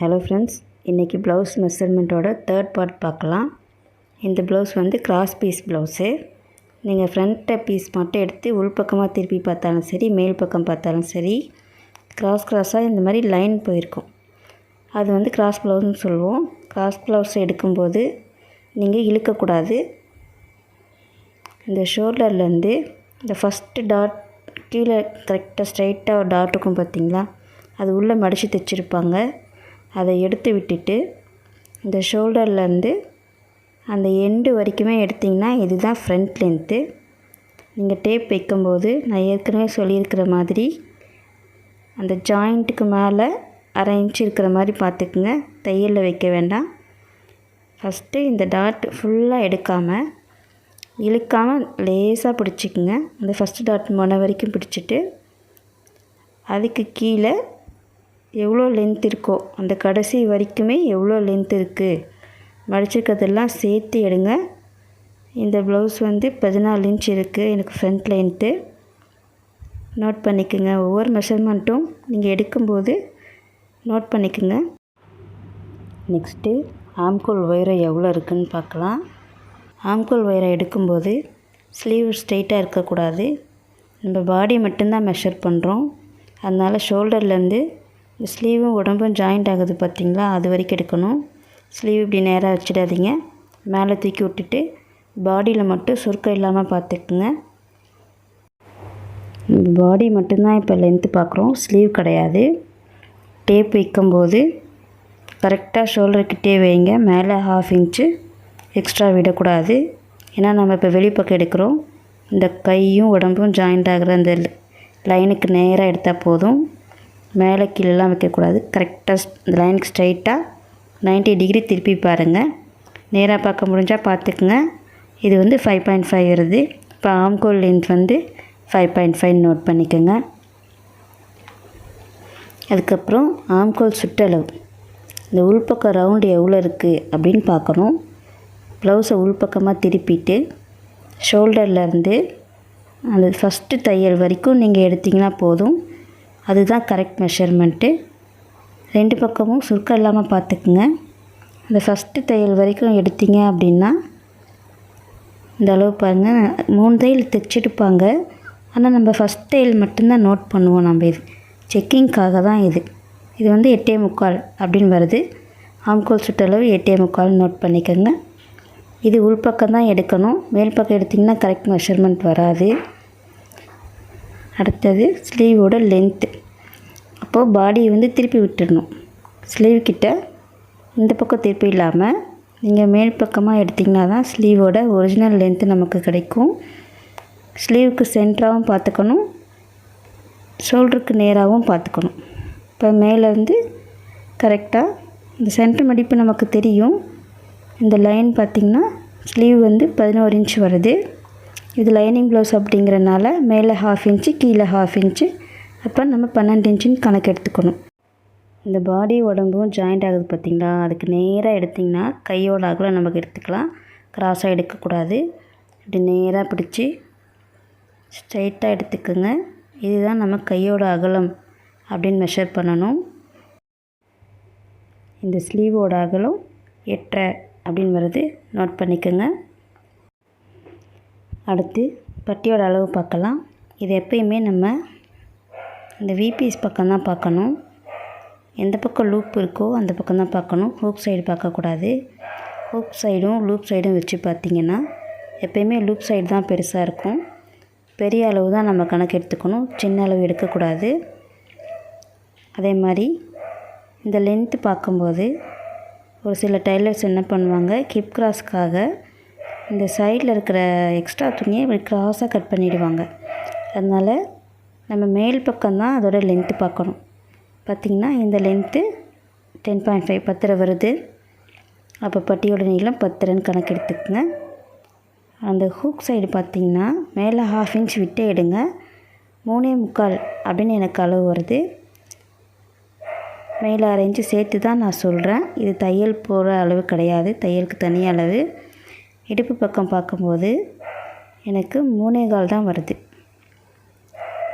Hello friends இன்றைக்கி blouse மெஷர்மெண்ட்டோட third part பார்க்கலாம். இந்த ப்ளவுஸ் வந்து கிராஸ் பீஸ் ப்ளவுஸு நீங்கள் ஃப்ரண்ட்டை பீஸ் மட்டும் எடுத்து உள்பக்கமாக திருப்பி பார்த்தாலும் சரி மேல் பக்கம் பார்த்தாலும் சரி கிராஸ் கிராஸாக இந்த மாதிரி லைன் போயிருக்கும். அது வந்து கிராஸ் ப்ளவுஸ்னு சொல்லுவோம். கிராஸ் ப்ளவுஸ் எடுக்கும்போது நீங்கள் இழுக்கக்கூடாது. இந்த ஷோல்டர்லேருந்து இந்த ஃபஸ்ட்டு டாட் கீழே கரெக்டாக ஸ்ட்ரைட்டாக ஒரு டாட் இருக்கும் பார்த்தீங்களா? அது உள்ளே மடித்து தைச்சிருப்பாங்க. அதை எடுத்து விட்டுட்டு இந்த ஷோல்டர்லேருந்து அந்த எண்டு வரைக்குமே எடுத்திங்கன்னா இதுதான் ஃப்ரண்ட் லென்த்து. நீங்கள் டேப் வைக்கும்போது நான் ஏற்கனவே சொல்லியிருக்கிற மாதிரி அந்த ஜாயிண்ட்டுக்கு மேலே அரை இன்ச் இருக்கிற மாதிரி பார்த்துக்குங்க. தையலில் வைக்க வேண்டாம். ஃபஸ்ட்டு இந்த டாட் ஃபுல்லாக எடுக்காமல் இழுக்காமல் லேசாக பிடிச்சிக்குங்க. அந்த ஃபஸ்ட்டு டாட் முனை வரைக்கும் பிடிச்சிட்டு அதுக்கு கீழே எவ்வளோ லென்த் இருக்கோ அந்த கடைசி வரைக்குமே எவ்வளோ லென்த் இருக்குது மடிச்சிருக்கிறதெல்லாம் சேர்த்து எடுங்க. இந்த ப்ளவுஸ் வந்து பதினாலு இன்ச் இருக்குது எனக்கு ஃப்ரண்ட் லென்த்து நோட் பண்ணிக்கோங்க. ஒவ்வொரு மெஷர்மெண்ட்டும் நீங்கள் எடுக்கும்போது நோட் பண்ணிக்கோங்க. நெக்ஸ்ட்டு ஆம்கோல் உயரம் எவ்வளோ இருக்குதுன்னு பார்க்கலாம். ஆம்கோல் உயரம் எடுக்கும்போது ஸ்லீவ் ஸ்ட்ரெயிட்டாக இருக்கக்கூடாது. நம்ம பாடி மட்டும்தான் மெஷர் பண்ணுறோம் அதனால் ஷோல்டர்லேருந்து இந்த ஸ்லீவும் உடம்பும் ஜாயிண்ட் ஆகுது பார்த்திங்களா? அது வரைக்கும் எடுக்கணும். ஸ்லீவ் இப்படி நேராக வச்சிடாதீங்க. மேலே தூக்கி விட்டுட்டு பாடியில் மட்டும் சுருக்கம் இல்லாமல் பார்த்துக்குங்க. பாடி மட்டும்தான் இப்போ லென்த்து பார்க்குறோம். ஸ்லீவ் கிடையாது. டேப் வைக்கும்போது கரெக்டாக ஷோல்டர்கிட்டே வைங்க. மேலே ஹாஃப் இன்ச்சு எக்ஸ்ட்ரா விடக்கூடாது. ஏன்னா நம்ம இப்போ வெளிப்பக்கம் எடுக்கிறோம். இந்த கையும் உடம்பும் ஜாயிண்ட் ஆகிற அந்த லைனுக்கு நேராக எடுத்தால் போதும். மேலே கீழெலாம் வைக்கக்கூடாது. கரெக்டாக இந்த லைனுக்கு ஸ்ட்ரைட்டாக நைன்ட்டி டிகிரி திருப்பி பாருங்கள் நேராக பார்க்க முடிஞ்சால் பார்த்துக்குங்க. இது வந்து ஃபைவ் பாயிண்ட் ஃபைவ் வருது. இப்போ ஆம்கோல் லென்த் வந்து ஃபைவ் பாயிண்ட் ஃபைவ் நோட் பண்ணிக்கோங்க. அதுக்கப்புறம் ஆம்கோல் சுற்றளவு. இந்த உள்பக்கம் ரவுண்டு எவ்வளோ இருக்குது அப்படின்னு பார்க்கணும். ப்ளவுஸை உள்பக்கமாக திருப்பிட்டு ஷோல்டர்லேருந்து அந்த ஃபஸ்ட்டு தையல் வரைக்கும் நீங்கள் எடுத்திங்கன்னா போதும். அதுதான் கரெக்ட் மெஷர்மெண்ட்டு ரெண்டு பக்கமும் சுருக்கம் இல்லாமல் பார்த்துக்குங்க. அந்த ஃபஸ்ட்டு தையல் வரைக்கும் எடுத்தீங்க அப்படின்னா இந்த அளவு பாருங்கள் மூணு தையல் தைச்சிட்டுப்பாங்க ஆனால் நம்ம ஃபஸ்ட் தையல் மட்டும்தான் நோட் பண்ணுவோம் நம்ம இது. செக்கிங்க்காக தான் இது. இது வந்து எட்டே முக்கால் அப்படின்னு வருது. ஆம்கோல் சுற்றளவு எட்டே முக்கால் நோட் பண்ணிக்கோங்க. இது உள்பக்கம் தான் எடுக்கணும். மேல் பக்கம் எடுத்திங்கன்னா கரெக்ட் மெஷர்மெண்ட் வராது. அடுத்தது ஸ்லீவோட லென்த்து அப்போது பாடியை வந்து திருப்பி விட்டுடணும் ஸ்லீவ் கிட்ட இந்த பக்கம் திருப்பி இல்லாமல் நீங்கள் மேல் பக்கமாக எடுத்திங்கன்னா தான் ஸ்லீவோட ஒரிஜினல் லென்த்து நமக்கு கிடைக்கும். ஸ்லீவுக்கு சென்டராகவும் பார்த்துக்கணும். ஷோல்டருக்கு நேராகவும் பார்த்துக்கணும். இப்போ மேலேருந்து கரெக்டாக இந்த சென்டர் மடிப்பு நமக்கு தெரியும். இந்த லைன் பார்த்திங்கன்னா ஸ்லீவ் வந்து பதினோரு இன்ச் வருது. இது லைனிங் ப்ளவுஸ் அப்படிங்கிறனால மேலே ஹாஃப் இன்ச்சு கீழே ஹாஃப் இன்ச்சு அப்போ நம்ம பன்னெண்டு இன்ச்சுன்னு கணக்கு எடுத்துக்கணும். இந்த பாடி உடம்பும் ஜாயிண்ட் ஆகுது பார்த்திங்களா? அதுக்கு நேராக எடுத்திங்கன்னா கையோட அகலம் நமக்கு எடுத்துக்கலாம். கிராஸாக எடுக்கக்கூடாது. இப்படி நேராக பிடிச்சி ஸ்ட்ரைட்டாக எடுத்துக்கோங்க. இதுதான் நம்ம கையோட அகலம் அப்படின்னு மெஷர் பண்ணணும். இந்த ஸ்லீவோட அகலம் எட்டரை அப்படின்னு வருது. நோட் பண்ணிக்கோங்க. அடுத்து பட்டியோட அளவு பார்க்கலாம். இது எப்பயுமே நம்ம இந்த விபிஎஸ் பக்கம் தான் பார்க்கணும். எந்த பக்கம் லூப் இருக்கோ அந்த பக்கம் தான் பார்க்கணும். ஹூக் சைடு பார்க்கக்கூடாது. ஹூக் சைடும் லூப் சைடும் வச்சு பார்த்திங்கன்னா எப்பயுமே லூப் சைடு தான் பெருசாக இருக்கும். பெரிய அளவு தான் நம்ம கணக்கு எடுத்துக்கணும். சின்ன அளவு எடுக்கக்கூடாது. அதே மாதிரி இந்த லென்த்து பார்க்கும்போது ஒரு சில டைலர்ஸ் என்ன பண்ணுவாங்க? கிப் கிராஸ்க்காக இந்த சைடில் இருக்கிற எக்ஸ்ட்ரா துணியை இப்படி கட் பண்ணிவிடுவாங்க அதனால் நம்ம மேல் பக்கம்தான் அதோட லென்த்து பார்க்கணும். பார்த்திங்கன்னா இந்த லென்த்து டென் பாயிண்ட் ஃபைவ் பத்தரை வருது. அப்போ பட்டியோட நீளம் பத்தரைன்னு கணக்கு எடுத்துக்கோங்க. அந்த ஹூக் சைடு பார்த்திங்கன்னா மேலே ஹாஃப் இன்ச் விட்டே எடுங்க. மூணே முக்கால் அப்படின்னு எனக்கு அளவு வருது. மேலே அரை இன்ச்சு சேர்த்து தான் நான் சொல்கிறேன் இது தையல் போகிற அளவு கிடையாது. தையலுக்கு தனி அளவு. இடுப்பு பக்கம் பார்க்கும்போது எனக்கு மூணே கால் தான் வருது.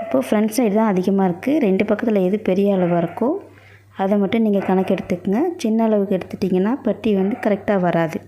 இப்போது ஃப்ரண்ட் சைடு தான் அதிகமாக இருக்குது ரெண்டு பக்கத்தில் எது பெரிய அளவாக இருக்கோ அதை மட்டும் நீங்கள் கணக்கு எடுத்துக்கங்க சின்ன அளவுக்கு எடுத்துட்டிங்கன்னா பட்டி வந்து கரெக்டாக வராது.